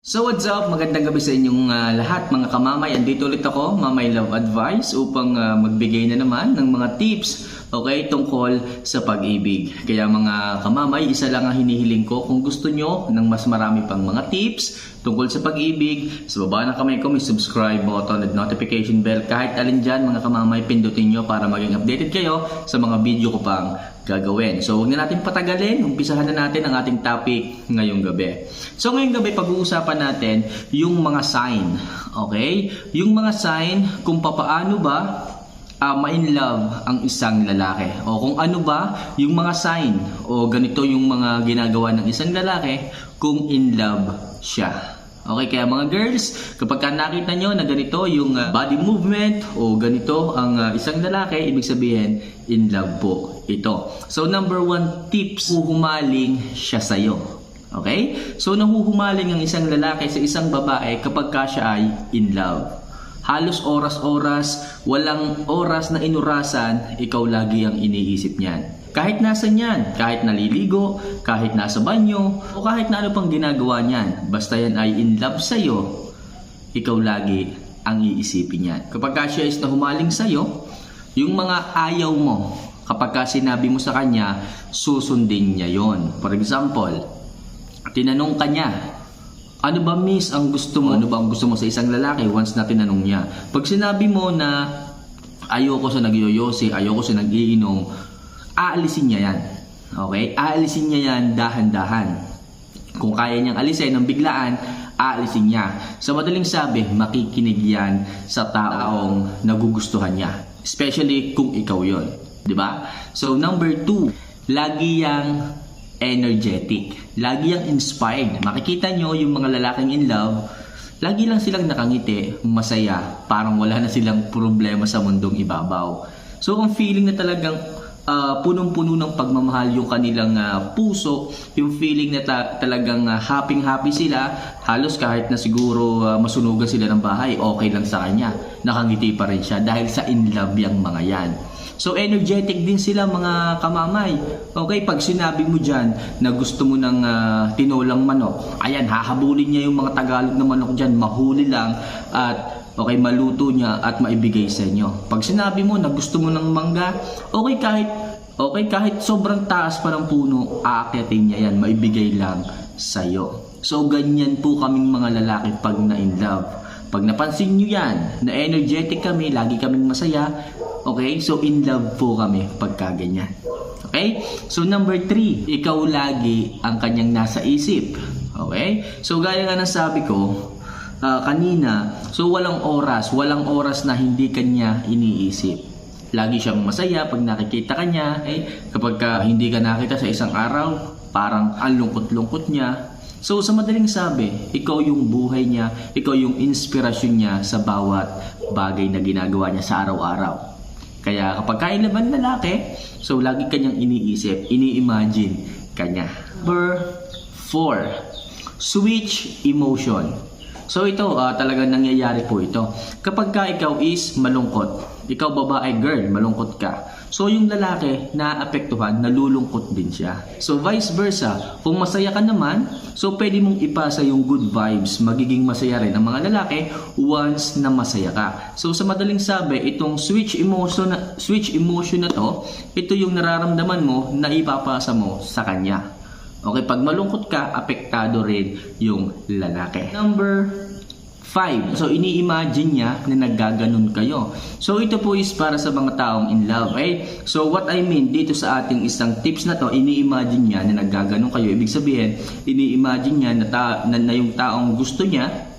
So what's up? Magandang gabi sa inyong ah, lahat mga kamamay. Andito ulit ako, Mamay Love Advice upang ah, magbigay na naman ng mga tips okay, tungkol sa pag-ibig. Kaya mga kamamay, isa lang ang hinihiling ko kung gusto nyo ng mas marami pang mga tips tungkol sa pag-ibig. Sa baba ng kamay ko may subscribe button at notification bell. Kahit alin dyan mga kamamay, pindutin nyo para maging updated kayo sa mga video ko pang gagawin. So, huwag na natin patagalin. Umpisahan na natin ang ating topic ngayong gabi. So, ngayong gabi, pag-uusapan natin yung mga sign. Okay? Yung mga sign kung papaano ba uh, ma-in love ang isang lalaki. O kung ano ba yung mga sign o ganito yung mga ginagawa ng isang lalaki kung in love siya. Okay, kaya mga girls, kapag ka nakita nyo na ganito yung uh, body movement o ganito ang uh, isang lalaki, ibig sabihin, in love po ito. So, number one tips, huhumaling siya sa'yo. Okay? So, nahuhumaling ang isang lalaki sa isang babae kapag ka siya ay in love. Halos oras-oras, walang oras na inurasan, ikaw lagi ang iniisip niyan. Kahit nasa niyan, kahit naliligo, kahit nasa banyo, o kahit na ano pang ginagawa niyan, basta yan ay in love sa'yo, ikaw lagi ang iisipin niyan. Kapag ka siya is nahumaling sa'yo, yung mga ayaw mo, kapag ka sinabi mo sa kanya, susundin niya yon. For example, tinanong ka niya, ano ba miss ang gusto mo? Ano ba ang gusto mo sa isang lalaki once na tinanong niya? Pag sinabi mo na ayoko sa nagyoyosi, ayoko sa nagiinom, aalisin niya yan. Okay? Aalisin niya yan dahan-dahan. Kung kaya niyang alisin ng biglaan, aalisin niya. Sa madaling sabi, makikinig yan sa taong nagugustuhan niya. Especially kung ikaw yon, Di ba? So, number two, lagi yang energetic. Lagi yang inspired. Makikita nyo yung mga lalaking in love, lagi lang silang nakangiti, masaya, parang wala na silang problema sa mundong ibabaw. So, ang feeling na talagang ah, punong-puno ng pagmamahal yung kanilang ah, puso, yung feeling na ta- talagang ah, happy-happy sila, halos kahit na siguro ah, masunugan sila ng bahay, okay lang sa kanya. Nakangiti pa rin siya dahil sa in love yung mga yan. So energetic din sila mga kamamay. Okay, pag sinabi mo dyan na gusto mo ng ah, tinolang manok, ayan, hahabulin niya yung mga Tagalog na manok dyan, mahuli lang at okay, maluto niya at maibigay sa inyo. Pag sinabi mo na gusto mo ng mangga, okay kahit okay kahit sobrang taas pa ng puno, aakyatin niya yan, maibigay lang sa iyo. So ganyan po kaming mga lalaki pag na in love. Pag napansin nyo yan, na energetic kami, lagi kaming masaya, okay? So in love po kami pagka ganyan. Okay? So number three, ikaw lagi ang kanyang nasa isip. Okay? So gaya nga ng sabi ko, ah, kanina, so walang oras, walang oras na hindi kanya iniisip. Lagi siyang masaya pag nakikita ka niya. Eh, kapag ka hindi ka nakita sa isang araw, parang ang lungkot-lungkot niya. So sa madaling sabi, ikaw yung buhay niya, ikaw yung inspirasyon niya sa bawat bagay na ginagawa niya sa araw-araw. Kaya kapag kailaban lalaki, so lagi kanyang iniisip, ini-imagine kanya. Number 4, switch emotion. So ito, ah, talagang nangyayari po ito. Kapag ka ikaw is malungkot, ikaw babae girl, malungkot ka. So yung lalaki naapektuhan, nalulungkot din siya. So vice versa, kung masaya ka naman, so pwede mong ipasa yung good vibes, magiging masaya rin ang mga lalaki once na masaya ka. So sa madaling sabi, itong switch emotion na, switch emotion na to, ito yung nararamdaman mo na ipapasa mo sa kanya. Okay, pag malungkot ka, apektado rin yung lalaki. Number 5. So, ini-imagine niya na naggaganon kayo. So, ito po is para sa mga taong in love. Okay? So, what I mean dito sa ating isang tips na to, ini-imagine niya na naggaganon kayo. Ibig sabihin, ini-imagine niya na, ta- na, na yung taong gusto niya,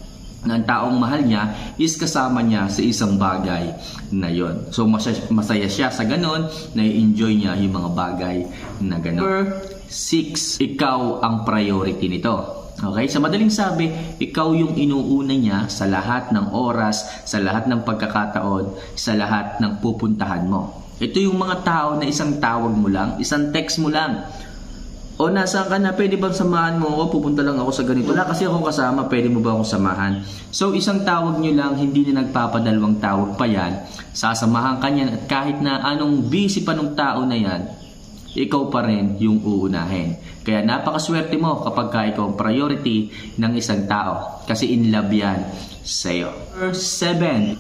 ng taong mahal niya is kasama niya sa isang bagay na yon. So masaya, masaya siya sa ganon, na-enjoy niya yung mga bagay na ganon. Number 6, ikaw ang priority nito. Okay? Sa madaling sabi, ikaw yung inuuna niya sa lahat ng oras, sa lahat ng pagkakataon, sa lahat ng pupuntahan mo. Ito yung mga tao na isang tawag mo lang, isang text mo lang. O nasaan ka na, pwede bang samahan mo ako? Pupunta lang ako sa ganito. Wala kasi akong kasama, pwede mo ba akong samahan? So isang tawag nyo lang, hindi na nagpapadalawang tawag pa yan. Sasamahan ka niyan at kahit na anong busy pa ng tao na yan, ikaw pa rin yung uunahin. Kaya napakaswerte mo kapag ka ikaw ang priority ng isang tao. Kasi in love yan sa'yo. Number 7.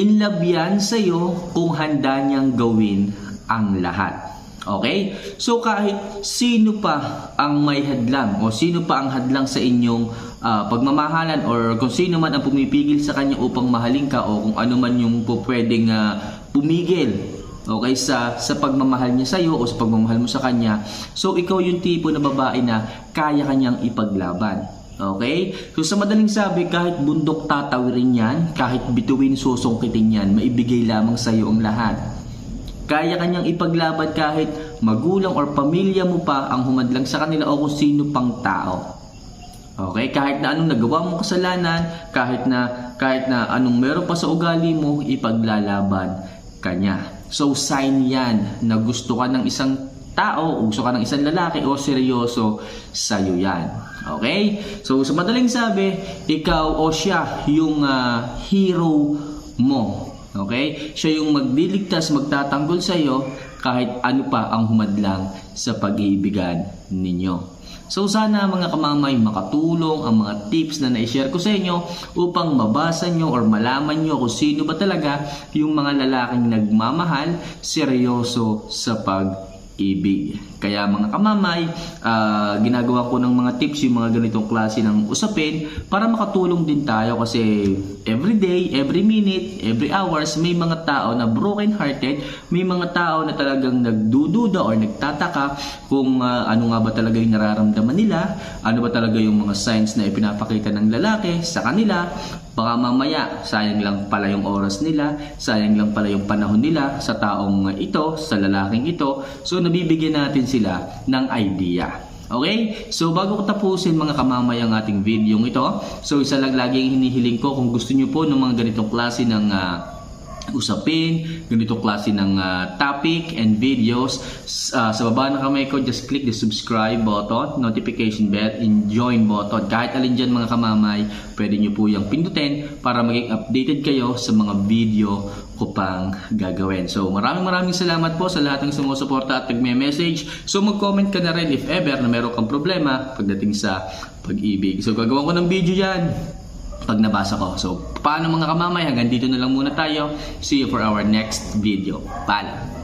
In love yan sa'yo kung handa niyang gawin ang lahat. Okay? So kahit sino pa ang may hadlang o sino pa ang hadlang sa inyong ah, pagmamahalan or kung sino man ang pumipigil sa kanya upang mahalin ka o kung ano man yung pwedeng ah, pumigil okay sa sa pagmamahal niya sa iyo o sa pagmamahal mo sa kanya. So ikaw yung tipo na babae na kaya kanyang ipaglaban. Okay? So sa madaling sabi, kahit bundok tatawirin yan, kahit bituin susungkitin yan, maibigay lamang sa iyo ang lahat. Kaya kanyang ipaglaban kahit magulang or pamilya mo pa ang humadlang sa kanila o kung sino pang tao. Okay, kahit na anong nagawa mong kasalanan, kahit na kahit na anong meron pa sa ugali mo, ipaglalaban kanya. So sign 'yan na gusto ka ng isang tao, gusto ka ng isang lalaki o seryoso sa iyo 'yan. Okay? So sa madaling sabi, ikaw o siya yung ah, hero mo. Okay? Siya yung magliligtas, magtatanggol sa iyo kahit ano pa ang humadlang sa pag-iibigan ninyo. So sana mga kamamay makatulong ang mga tips na na-share ko sa inyo upang mabasa nyo or malaman nyo kung sino ba talaga yung mga lalaking nagmamahal, seryoso sa pag-ibig. Kaya mga kamamay, ah, ginagawa ko ng mga tips yung mga ganitong klase ng usapin para makatulong din tayo kasi every day, every minute, every hours, may mga tao na broken hearted, may mga tao na talagang nagdududa or nagtataka kung ah, ano nga ba talaga yung nararamdaman nila, ano ba talaga yung mga signs na ipinapakita ng lalaki sa kanila, baka mamaya sayang lang pala yung oras nila, sayang lang pala yung panahon nila sa taong ito, sa lalaking ito, so nabibigyan natin sila ng idea. Okay? So bago ko tapusin mga kamamay ang ating video ito, so isa lang laging hinihiling ko kung gusto nyo po ng mga ganitong klase ng ah, usapin, ganitong klase ng ah, topic and videos. Ah, sa baba ng kamay ko, just click the subscribe button, notification bell, and join button. Kahit alin dyan mga kamamay, pwede nyo po yung pindutin para maging updated kayo sa mga video ko pang gagawin. So maraming maraming salamat po sa lahat ng sumusuporta at nagme-message. So mag-comment ka na rin if ever na meron kang problema pagdating sa pag-ibig. So gagawa ko ng video yan pag nabasa ko. So, paano mga kamamay? Hanggang dito na lang muna tayo. See you for our next video. Paalam!